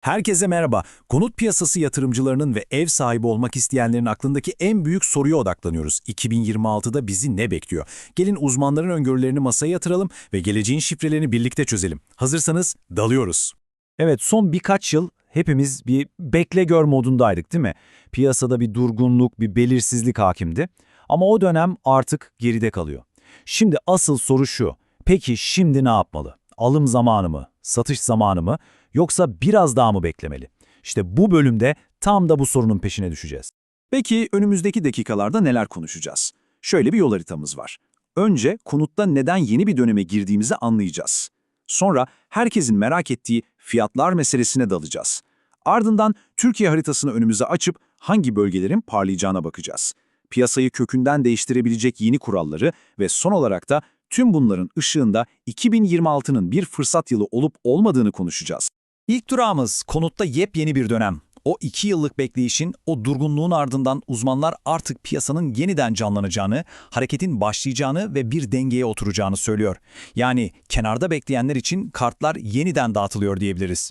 Herkese merhaba. Konut piyasası yatırımcılarının ve ev sahibi olmak isteyenlerin aklındaki en büyük soruya odaklanıyoruz. 2026'da bizi ne bekliyor? Gelin uzmanların öngörülerini masaya yatıralım ve geleceğin şifrelerini birlikte çözelim. Hazırsanız dalıyoruz. Evet, son birkaç yıl hepimiz bir bekle gör modundaydık değil mi? Piyasada bir durgunluk, bir belirsizlik hakimdi. Ama o dönem artık geride kalıyor. Şimdi asıl soru şu. Peki şimdi ne yapmalı? Alım zamanı mı? Satış zamanı mı? Yoksa biraz daha mı beklemeli? İşte bu bölümde tam da bu sorunun peşine düşeceğiz. Peki önümüzdeki dakikalarda neler konuşacağız? Şöyle bir yol haritamız var. Önce konutta neden yeni bir döneme girdiğimizi anlayacağız. Sonra herkesin merak ettiği fiyatlar meselesine dalacağız. Ardından Türkiye haritasını önümüze açıp hangi bölgelerin parlayacağına bakacağız. Piyasayı kökünden değiştirebilecek yeni kuralları ve son olarak da tüm bunların ışığında 2026'nın bir fırsat yılı olup olmadığını konuşacağız. İlk durağımız konutta yepyeni bir dönem. O iki yıllık bekleyişin, o durgunluğun ardından uzmanlar artık piyasanın yeniden canlanacağını, hareketin başlayacağını ve bir dengeye oturacağını söylüyor. Yani kenarda bekleyenler için kartlar yeniden dağıtılıyor diyebiliriz.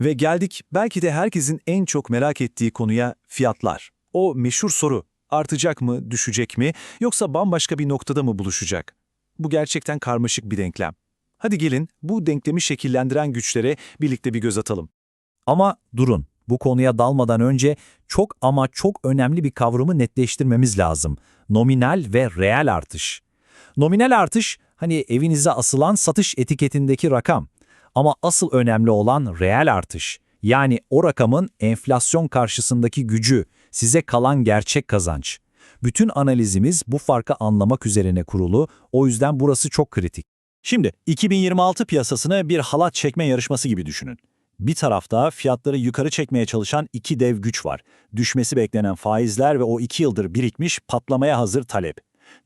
Ve geldik belki de herkesin en çok merak ettiği konuya fiyatlar. O meşhur soru, artacak mı, düşecek mi, yoksa bambaşka bir noktada mı buluşacak? Bu gerçekten karmaşık bir denklem. Hadi gelin bu denklemi şekillendiren güçlere birlikte bir göz atalım. Ama durun, bu konuya dalmadan önce çok ama çok önemli bir kavramı netleştirmemiz lazım. Nominal ve reel artış. Nominal artış, hani evinize asılan satış etiketindeki rakam. Ama asıl önemli olan reel artış. Yani o rakamın enflasyon karşısındaki gücü, size kalan gerçek kazanç. Bütün analizimiz bu farkı anlamak üzerine kurulu, o yüzden burası çok kritik. Şimdi 2026 piyasasını bir halat çekme yarışması gibi düşünün. Bir tarafta fiyatları yukarı çekmeye çalışan iki dev güç var. Düşmesi beklenen faizler ve o iki yıldır birikmiş patlamaya hazır talep.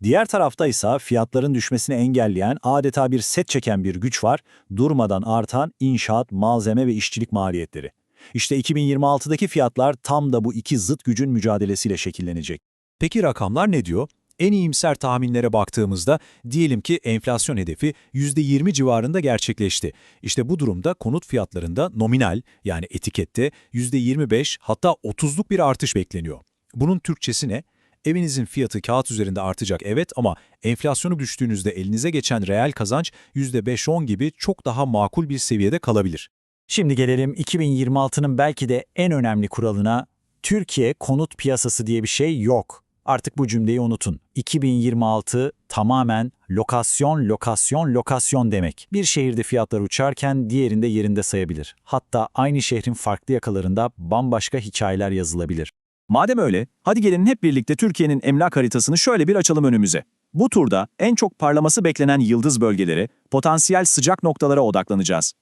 Diğer tarafta ise fiyatların düşmesini engelleyen adeta bir set çeken bir güç var. Durmadan artan inşaat, malzeme ve işçilik maliyetleri. İşte 2026'daki fiyatlar tam da bu iki zıt gücün mücadelesiyle şekillenecek. Peki rakamlar ne diyor? En iyimser tahminlere baktığımızda diyelim ki enflasyon hedefi %20 civarında gerçekleşti. İşte bu durumda konut fiyatlarında nominal yani etikette %25 hatta 30'luk bir artış bekleniyor. Bunun Türkçesi ne? Evinizin fiyatı kağıt üzerinde artacak evet ama enflasyonu düştüğünüzde elinize geçen reel kazanç %5-10 gibi çok daha makul bir seviyede kalabilir. Şimdi gelelim 2026'nın belki de en önemli kuralına. Türkiye konut piyasası diye bir şey yok. Artık bu cümleyi unutun. 2026 tamamen lokasyon, lokasyon, lokasyon demek. Bir şehirde fiyatlar uçarken diğerinde yerinde sayabilir. Hatta aynı şehrin farklı yakalarında bambaşka hikayeler yazılabilir. Madem öyle, hadi gelin hep birlikte Türkiye'nin emlak haritasını şöyle bir açalım önümüze. Bu turda en çok parlaması beklenen yıldız bölgeleri, potansiyel sıcak noktalara odaklanacağız.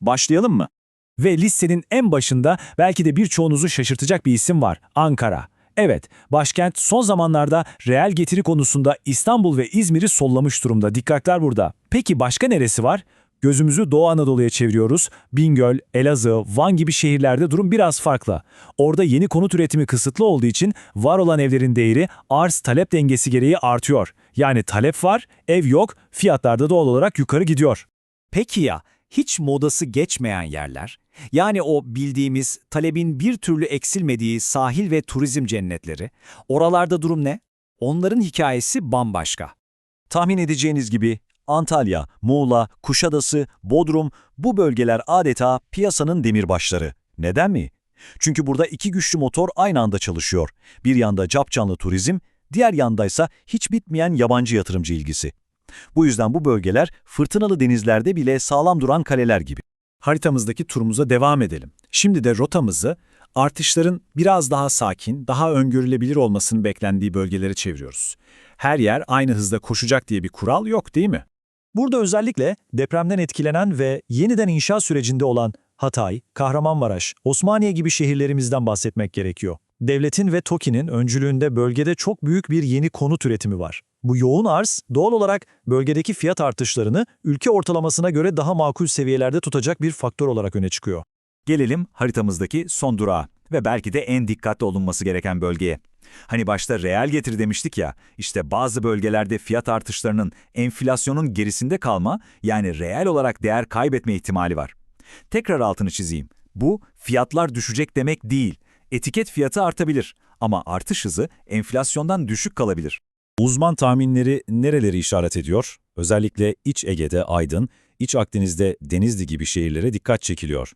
Başlayalım mı? Ve listenin en başında belki de birçoğunuzu şaşırtacak bir isim var. Ankara. Evet, başkent son zamanlarda reel getiri konusunda İstanbul ve İzmir'i sollamış durumda. Dikkatler burada. Peki başka neresi var? Gözümüzü Doğu Anadolu'ya çeviriyoruz. Bingöl, Elazığ, Van gibi şehirlerde durum biraz farklı. Orada yeni konut üretimi kısıtlı olduğu için var olan evlerin değeri arz-talep dengesi gereği artıyor. Yani talep var, ev yok, fiyatlar da doğal olarak yukarı gidiyor. Peki ya hiç modası geçmeyen yerler? Yani o bildiğimiz talebin bir türlü eksilmediği sahil ve turizm cennetleri. Oralarda durum ne? Onların hikayesi bambaşka. Tahmin edeceğiniz gibi Antalya, Muğla, Kuşadası, Bodrum bu bölgeler adeta piyasanın demirbaşları. Neden mi? Çünkü burada iki güçlü motor aynı anda çalışıyor. Bir yanda capcanlı turizm, diğer yandaysa hiç bitmeyen yabancı yatırımcı ilgisi. Bu yüzden bu bölgeler fırtınalı denizlerde bile sağlam duran kaleler gibi. Haritamızdaki turumuza devam edelim. Şimdi de rotamızı artışların biraz daha sakin, daha öngörülebilir olmasının beklendiği bölgelere çeviriyoruz. Her yer aynı hızda koşacak diye bir kural yok değil mi? Burada özellikle depremden etkilenen ve yeniden inşa sürecinde olan Hatay, Kahramanmaraş, Osmaniye gibi şehirlerimizden bahsetmek gerekiyor. Devletin ve TOKİ'nin öncülüğünde bölgede çok büyük bir yeni konut üretimi var. Bu yoğun arz doğal olarak bölgedeki fiyat artışlarını ülke ortalamasına göre daha makul seviyelerde tutacak bir faktör olarak öne çıkıyor. Gelelim haritamızdaki son durağa ve belki de en dikkatli olunması gereken bölgeye. Hani başta reel getiri demiştik ya, işte bazı bölgelerde fiyat artışlarının enflasyonun gerisinde kalma, yani reel olarak değer kaybetme ihtimali var. Tekrar altını çizeyim. Bu fiyatlar düşecek demek değil. Etiket fiyatı artabilir ama artış hızı enflasyondan düşük kalabilir. Uzman tahminleri nereleri işaret ediyor? Özellikle İç Ege'de Aydın, İç Akdeniz'de Denizli gibi şehirlere dikkat çekiliyor.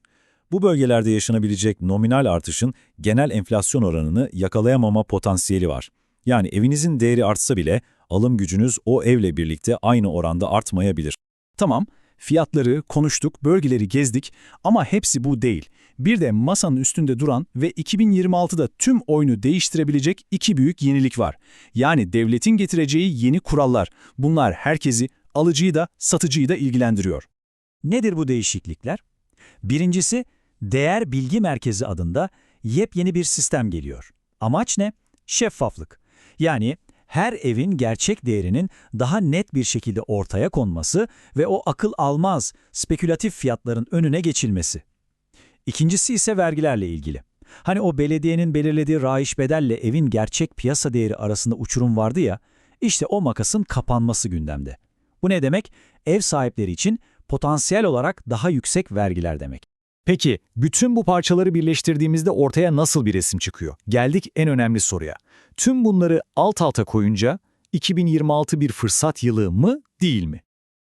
Bu bölgelerde yaşanabilecek nominal artışın genel enflasyon oranını yakalayamama potansiyeli var. Yani evinizin değeri artsa bile alım gücünüz o evle birlikte aynı oranda artmayabilir. Tamam, fiyatları konuştuk, bölgeleri gezdik ama hepsi bu değil. Bir de masanın üstünde duran ve 2026'da tüm oyunu değiştirebilecek iki büyük yenilik var. Yani devletin getireceği yeni kurallar. Bunlar herkesi, alıcıyı da, satıcıyı da ilgilendiriyor. Nedir bu değişiklikler? Birincisi, Değer Bilgi Merkezi adında yepyeni bir sistem geliyor. Amaç ne? Şeffaflık. Yani her evin gerçek değerinin daha net bir şekilde ortaya konması ve o akıl almaz spekülatif fiyatların önüne geçilmesi. İkincisi ise vergilerle ilgili. Hani o belediyenin belirlediği rayiç bedelle evin gerçek piyasa değeri arasında uçurum vardı ya, işte o makasın kapanması gündemde. Bu ne demek? Ev sahipleri için potansiyel olarak daha yüksek vergiler demek. Peki, bütün bu parçaları birleştirdiğimizde ortaya nasıl bir resim çıkıyor? Geldik en önemli soruya. Tüm bunları alt alta koyunca 2026 bir fırsat yılı mı, değil mi?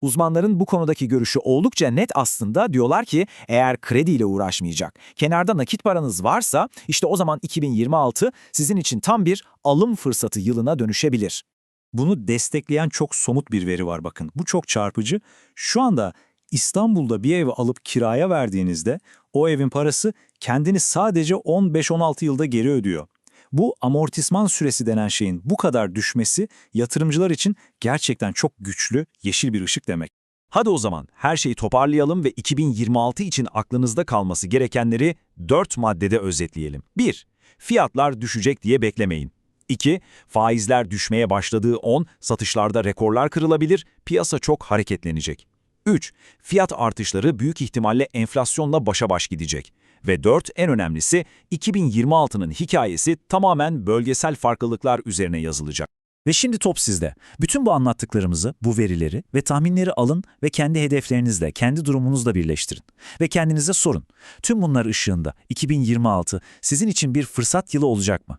Uzmanların bu konudaki görüşü oldukça net aslında diyorlar ki eğer krediyle uğraşmayacak, kenarda nakit paranız varsa işte o zaman 2026 sizin için tam bir alım fırsatı yılına dönüşebilir. Bunu destekleyen çok somut bir veri var bakın. Bu çok çarpıcı. Şu anda İstanbul'da bir ev alıp kiraya verdiğinizde o evin parası kendini sadece 15-16 yılda geri ödüyor. Bu amortisman süresi denen şeyin bu kadar düşmesi yatırımcılar için gerçekten çok güçlü, yeşil bir ışık demek. Hadi o zaman her şeyi toparlayalım ve 2026 için aklınızda kalması gerekenleri 4 maddede özetleyelim. 1. Fiyatlar düşecek diye beklemeyin. 2. Faizler düşmeye başladığı 10, satışlarda rekorlar kırılabilir, piyasa çok hareketlenecek. 3. Fiyat artışları büyük ihtimalle enflasyonla başa baş gidecek. Ve 4. En önemlisi 2026'nın hikayesi tamamen bölgesel farklılıklar üzerine yazılacak. Ve şimdi top sizde. Bütün bu anlattıklarımızı, bu verileri ve tahminleri alın ve kendi hedeflerinizle, kendi durumunuzla birleştirin. Ve kendinize sorun. Tüm bunlar ışığında 2026 sizin için bir fırsat yılı olacak mı?